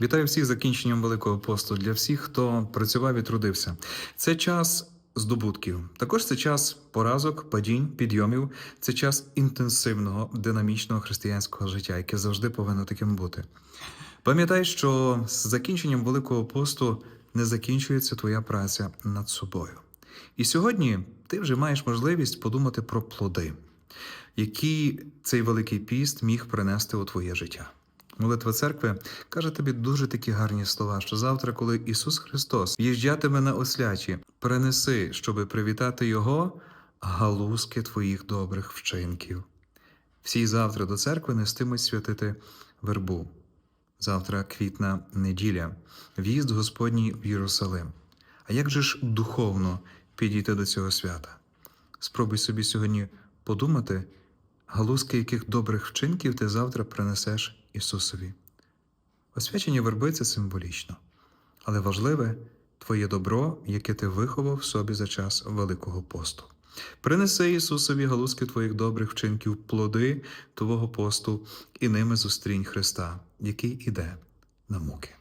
Вітаю всіх закінченням Великого посту для всіх, хто працював і трудився. Це час здобутків. Також це час поразок, падінь, підйомів. Це час інтенсивного, динамічного християнського життя, яке завжди повинно таким бути. Пам'ятай, що з закінченням Великого посту не закінчується твоя праця над собою. І сьогодні ти вже маєш можливість подумати про плоди, які цей великий піст міг принести у твоє життя. Молитва церкви каже тобі дуже такі гарні слова, що завтра, коли Ісус Христос їжджатиме на ослячі, перенеси, щоби привітати Його галузки твоїх добрих вчинків. Всі завтра до церкви нестимуть святити вербу. Завтра квітна неділя, в'їзд Господній в Єрусалим. А як же ж духовно підійти до цього свята? Спробуй собі сьогодні подумати, галузки яких добрих вчинків ти завтра принесеш Ісусові. Освячення верби це символічно, але важливе твоє добро, яке ти виховав в собі за час Великого посту. Принеси Ісусові галузки твоїх добрих вчинків, плоди твого посту, і ними зустрінь Христа, який іде на муки.